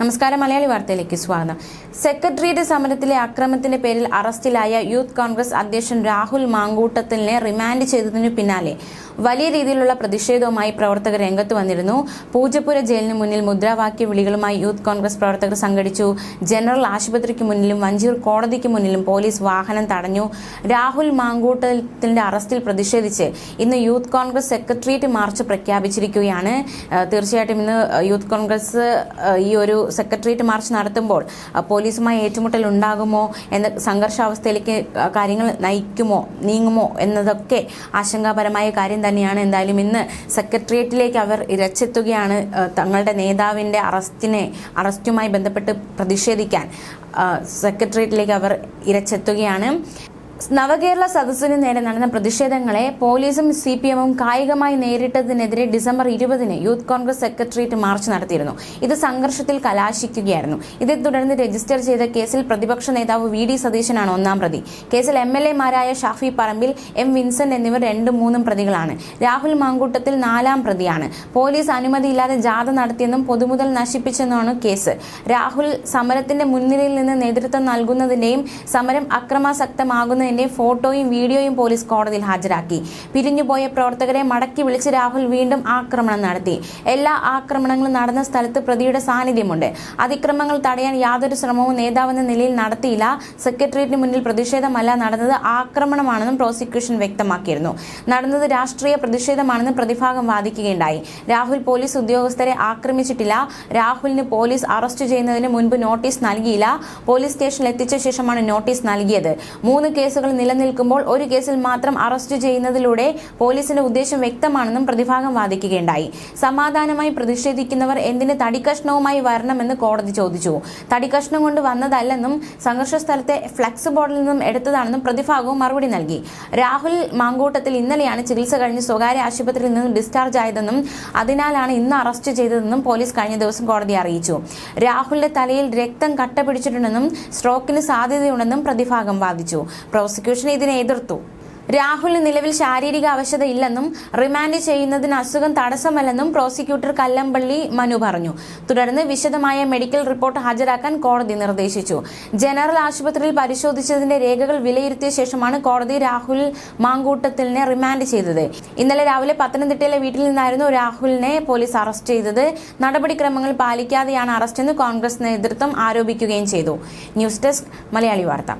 നമസ്കാരം മലയാളി വാർത്തയിലേക്ക് സ്വാഗതം. സെക്രട്ടേറിയറ്റ് സമരത്തിലെ അക്രമത്തിന്റെ പേരിൽ അറസ്റ്റിലായ യൂത്ത് കോൺഗ്രസ് അധ്യക്ഷൻ രാഹുൽ മാങ്കൂട്ടത്തിനെ റിമാൻഡ് ചെയ്തതിനു പിന്നാലെ വലിയ രീതിയിലുള്ള പ്രതിഷേധവുമായി പ്രവർത്തകർ രംഗത്ത് വന്നിരുന്നു. പൂജപ്പുര ജയിലിന് മുന്നിൽ മുദ്രാവാക്യ വിളികളുമായി യൂത്ത് കോൺഗ്രസ് പ്രവർത്തകർ സംഘടിച്ചു. ജനറൽ ആശുപത്രിക്ക് മുന്നിലും വഞ്ചിയൂർ കോടതിക്ക് മുന്നിലും പോലീസ് വാഹനം തടഞ്ഞു. രാഹുൽ മാങ്കൂട്ടത്തിന്റെ അറസ്റ്റിൽ പ്രതിഷേധിച്ച് ഇന്ന് യൂത്ത് കോൺഗ്രസ് സെക്രട്ടേറിയറ്റ് മാർച്ച് പ്രഖ്യാപിച്ചിരിക്കുകയാണ്. തീർച്ചയായിട്ടും ഇന്ന് യൂത്ത് കോൺഗ്രസ് ഈ ഒരു സെക്രട്ടേറിയറ്റ് മാർച്ച് നടത്തുമ്പോൾ പോലീസുമായി ഏറ്റുമുട്ടൽ ഉണ്ടാകുമോ എന്ന സംഘർഷാവസ്ഥയിലേക്ക് കാര്യങ്ങൾ നയിക്കുമോ നീങ്ങുമോ എന്നതൊക്കെ ആശങ്കാപരമായ കാര്യം തന്നെയാണ്. എന്തായാലും ഇന്ന് സെക്രട്ടേറിയറ്റിലേക്ക് അവർ ഇരച്ചെത്തുകയാണ് തങ്ങളുടെ നേതാവിന്റെ അറസ്റ്റിനെ അറസ്റ്റുമായി ബന്ധപ്പെട്ട് പ്രതിഷേധിക്കാൻ സെക്രട്ടേറിയറ്റിലേക്ക് അവർ ഇരച്ചെത്തുകയാണ്. നവകേരള സദസ്സിന് നേരെ നടന്ന പ്രതിഷേധങ്ങളെ പോലീസും സി പി എമ്മും കായികമായി നേരിട്ടതിനെതിരെ ഡിസംബർ ഇരുപതിന് യൂത്ത് കോൺഗ്രസ് സെക്രട്ടേറിയറ്റ് മാർച്ച് നടത്തിയിരുന്നു. ഇത് സംഘർഷത്തിൽ കലാശിക്കുകയായിരുന്നു. ഇതേ തുടർന്ന് രജിസ്റ്റർ ചെയ്ത കേസിൽ പ്രതിപക്ഷ നേതാവ് വി ഡി സതീശനാണ് ഒന്നാം പ്രതി. കേസിൽ എം എൽ എമാരായ ഷാഫി പറമ്പിൽ എം വിൻസെന്റ് എന്നിവർ രണ്ടും മൂന്നും പ്രതികളാണ്. രാഹുൽ മാങ്കൂട്ടത്തിൽ നാലാം പ്രതിയാണ്. പോലീസ് അനുമതിയില്ലാതെ ജാഥ നടത്തിയെന്നും പൊതുമുതൽ നശിപ്പിച്ചെന്നുമാണ് കേസ്. രാഹുൽ സമരത്തിന്റെ മുൻനിരയിൽ നിന്ന് നേതൃത്വം നൽകുന്നതിന്റെയും സമരം അക്രമാസക്തമാകുന്നതിന്റെയും ഫോട്ടോയും വീഡിയോയും പോലീസ് കോടതിയിൽ ഹാജരാക്കി. പിരിഞ്ഞുപോയ പ്രവർത്തകരെ മടക്കി വിളിച്ച് രാഹുൽ വീണ്ടും ആക്രമണം നടത്തി. എല്ലാ ആക്രമണങ്ങളും നടന്ന സ്ഥലത്ത് പ്രതിയുടെ സാന്നിധ്യമുണ്ട്. അതിക്രമങ്ങൾ തടയാൻ യാതൊരു ശ്രമവും നേതാവെന്ന നിലയിൽ നടത്തിയില്ല. സെക്രട്ടേറിയറ്റിന് മുന്നിൽ പ്രതിഷേധമല്ല നടന്നത് ആക്രമണമാണെന്നും പ്രോസിക്യൂഷൻ വ്യക്തമാക്കിയിരുന്നു. നടന്നത് രാഷ്ട്രീയ പ്രതിഷേധമാണെന്നും പ്രതിഭാഗം വാദിക്കുകയുണ്ടായി. രാഹുൽ പോലീസ് ഉദ്യോഗസ്ഥരെ ആക്രമിച്ചിട്ടില്ല. രാഹുലിന് പോലീസ് അറസ്റ്റ് ചെയ്യുന്നതിന് മുൻപ് നോട്ടീസ് നൽകിയില്ല. പോലീസ് സ്റ്റേഷനിൽ എത്തിച്ച ശേഷമാണ് നോട്ടീസ് നൽകിയത്. മൂന്ന് കേസുകൾ നിലനിൽക്കുമ്പോൾ ഒരു കേസിൽ മാത്രം അറസ്റ്റ് ചെയ്യുന്നതിലൂടെ പോലീസിന്റെ ഉദ്ദേശം വ്യക്തമാണെന്നും പ്രതിഭാഗം വാദിക്കുകയുണ്ടായി. സമാധാനമായി പ്രതിഷേധിക്കുന്നവർ എന്തിന് തടിക്കഷ്ണവുമായി വരണമെന്ന് കോടതി ചോദിച്ചു. തടിക്കഷ്ണം കൊണ്ട് വന്നതല്ലെന്നും സംഘർഷ സ്ഥലത്തെ ഫ്ലക്സ് ബോർഡിൽ നിന്നും എടുത്തതാണെന്നും പ്രതിഭാഗവും മറുപടി നൽകി. രാഹുൽ മാങ്കൂട്ടത്തിൽ ഇന്നലെയാണ് ചികിത്സ കഴിഞ്ഞ് സ്വകാര്യ ആശുപത്രിയിൽ നിന്നും ഡിസ്ചാർജ് ആയതെന്നും അതിനാലാണ് ഇന്ന് അറസ്റ്റ് ചെയ്തതെന്നും പോലീസ് കഴിഞ്ഞ ദിവസം കോടതി അറിയിച്ചു. രാഹുലിന്റെ തലയിൽ രക്തം കട്ട പിടിച്ചിട്ടുണ്ടെന്നും സ്ട്രോക്കിന് സാധ്യതയുണ്ടെന്നും പ്രതിഭാഗം വാദിച്ചു. പ്രോസിക്യൂഷൻ ഇതിനെ എതിർത്തു. രാഹുലിന് നിലവിൽ ശാരീരിക അവശത ഇല്ലെന്നും റിമാൻഡ് ചെയ്യുന്നതിന് അസുഖം തടസ്സമല്ലെന്നും പ്രോസിക്യൂട്ടർ കല്ലമ്പള്ളി മനു പറഞ്ഞു. തുടർന്ന് വിശദമായ മെഡിക്കൽ റിപ്പോർട്ട് ഹാജരാക്കാൻ കോടതി നിർദ്ദേശിച്ചു. ജനറൽ ആശുപത്രിയിൽ പരിശോധിച്ചതിന്റെ രേഖകൾ വിലയിരുത്തിയ ശേഷമാണ് കോടതി രാഹുൽ മാങ്കൂട്ടത്തിലിനെ റിമാൻഡ് ചെയ്തത്. ഇന്നലെ രാവിലെ പത്തനംതിട്ടയിലെ വീട്ടിൽ നിന്നായിരുന്നു രാഹുലിനെ പോലീസ് അറസ്റ്റ് ചെയ്തത്. നടപടിക്രമങ്ങൾ പാലിക്കാതെയാണ് അറസ്റ്റെന്ന് കോൺഗ്രസ് നേതൃത്വം ആരോപിക്കുകയും ചെയ്തു. ന്യൂസ് ഡെസ്ക് മലയാളി വാർത്ത.